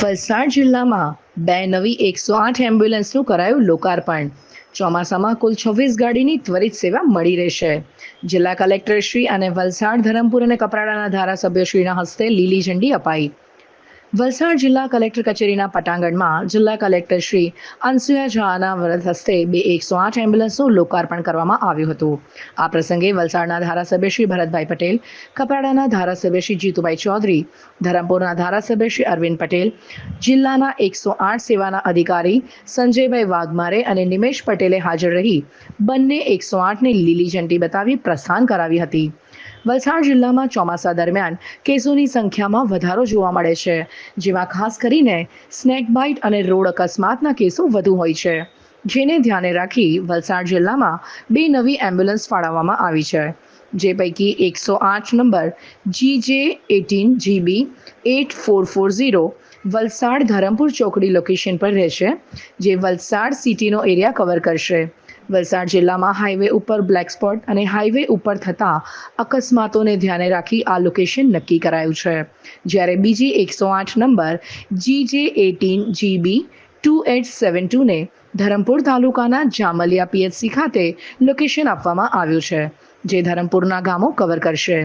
વલસાડ જિલ્લામાં બે નવી એકસો આઠ એમ્બ્યુલન્સનું કરાયું લોકાર્પણ. ચોમાસામાં કુલ છવ્વીસ ગાડીની ત્વરિત સેવા મળી રહેશે. જિલ્લા કલેક્ટરશ્રી અને વલસાડ ધરમપુર અને કપરાડાના ધારાસભ્યશ્રીના હસ્તે લીલી ઝંડી અપાઈ. વલસાડ જિલ્લા કલેક્ટર કચેરીના પટાંગણમાં જિલ્લા કલેક્ટર શ્રી અનસુયા ઝાના વરદ હસ્તે બે એકસો આઠ એમ્બ્યુલન્સનું લોકાર્પણ કરવામાં આવ્યું હતું. આ પ્રસંગે વલસાડના ધારાસભ્ય શ્રી ભરતભાઈ પટેલ, કપરાડાના ધારાસભ્ય શ્રી જીતુભાઈ ચૌધરી, ધરમપુરના ધારાસભ્ય શ્રી અરવિંદ પટેલ, જિલ્લાના એકસો આઠ સેવાના અધિકારી સંજયભાઈ વાઘમારે અને નિમેશ પટેલે હાજર રહી બંને એકસો આઠને લીલી ઝંડી બતાવી પ્રસ્થાન કરાવી હતી. વલસાડ જિલ્લામાં ચોમાસા દરમિયાન કેસોની સંખ્યામાં વધારો જોવા મળે છે, જેમાં ખાસ કરીને સ્નેક બાઇટ અને રોડ અકસ્માતના કેસો વધુ હોય છે. જેને ધ્યાને રાખી વલસાડ જિલ્લામાં બે નવી એમ્બ્યુલન્સ ફાળવવામાં આવી છે, જે પૈકી એકસો આઠ number G J eighteen GB eight four four zero Valsad Dharampur ચોકડી લોકેશન પર રહેશે, જે વલસાડ સિટીનો એરિયા કવર કરશે. વલસાડ જિલ્લામાં હાઈવે ઉપર બ્લેક સ્પોટ અને હાઈવે ઉપર થતા અકસ્માતોને ધ્યાને રાખી આ લોકેશન નક્કી કરાયું છે. જ્યારે બીજી એકસો આઠ number G J eighteen GB two eight seven ટુને Dharampur તાલુકાના જામલિયા પીએચસી ખાતે લોકેશન આપવામાં આવ્યું છે. જે ધરમપુરના ગામો કવર કરશે.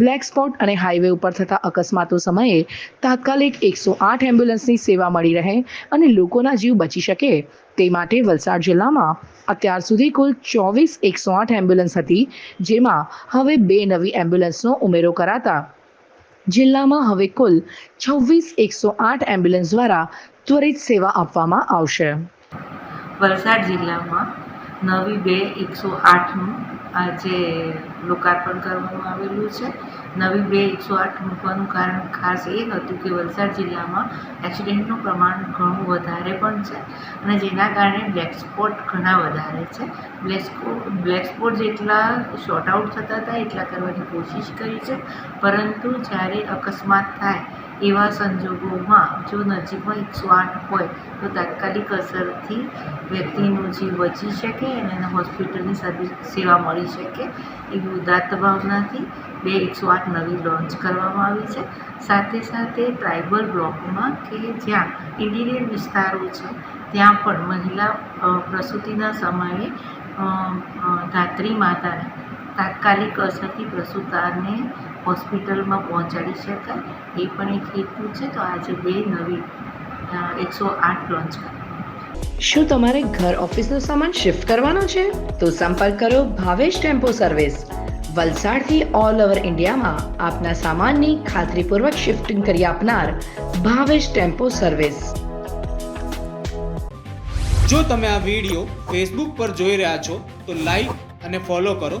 બ્લેક સ્પોટ અને હાઈવે ઉપર થતા અકસ્માતો સમયે તાત્કાલિક એકસો આઠ એમ્બ્યુલન્સની સેવા મળી રહે અને લોકોના જીવ બચી શકે. તે માટે વલસાડ જિલ્લામાં અત્યાર સુધી કુલ ચોવીસ એકસો આઠ એમ્બ્યુલન્સ હતી, જેમાં હવે બે નવી એમ્બ્યુલન્સનો ઉમેરો કરાતા. જિલ્લામાં હવે કુલ છવ્વીસ એકસો આઠ એમ્બ્યુલન્સ દ્વારા ત્વરિત સેવા આપવામાં આવશે. વલસાડ જિલ્લામાં નવી બે એકસો આઠનું આજે લોકાર્પણ કરવામાં આવેલું છે. નવી બે એકસો આઠ મૂકવાનું કારણ ખાસ એ હતું કે વલસાડ જિલ્લામાં એક્સિડન્ટનું પ્રમાણ ઘણું વધારે પણ છે અને જેના કારણે બ્લેક સ્પોટ ઘણા વધારે છે. બ્લેક બ્લેક સ્પોટ જેટલા શોર્ટ આઉટ થતા હતા, એટલા કરવાની કોશિશ કરી છે. પરંતુ જ્યારે અકસ્માત થાય એવા સંજોગોમાં જો નજીકમાં એકસો આઠ હોય, તો તાત્કાલિક અસરથી વ્યક્તિનો જીવ બચી શકે અને એને હોસ્પિટલની સર્વિસ સેવા મળી શકે એવી ઉદાત્ત ભાવનાથી બે એકસો આઠ નવી લોન્ચ કરવામાં આવી છે. સાથે સાથે ટ્રાઇબલ બ્લોકમાં કે જ્યાં ઇન્ટિરિયર વિસ્તારો છે, ત્યાં પણ મહિલા પ્રસૂતિના સમયે ધાત્રી માતાને તાત્કાલિક અસરથી પ્રસૂતાને હોસ્પિટલમાં પહોંચાડી શકાય. એ પણ એક હેતુ છે. તો આજે બે નવી એકસો આઠ લોન્ચ કરી શું તમારે ઘર ઓફિસનો સામાન શિફ્ટ કરવાનો છે? તો સંપર્ક કરો ભાવેશ ટેમ્પો સર્વિસ વલસાડથી ઓલ ઓવર ઇન્ડિયામાં આપના સામાનની ખાતરીપૂર્વક શિફ્ટિંગ કરી આપનાર ભાવેશ ટેમ્પો સર્વિસ જો તમે આ વીડિયો ફેસબુક પર જોઈ રહ્યા છો તો લાઈક અને ફોલો કરો.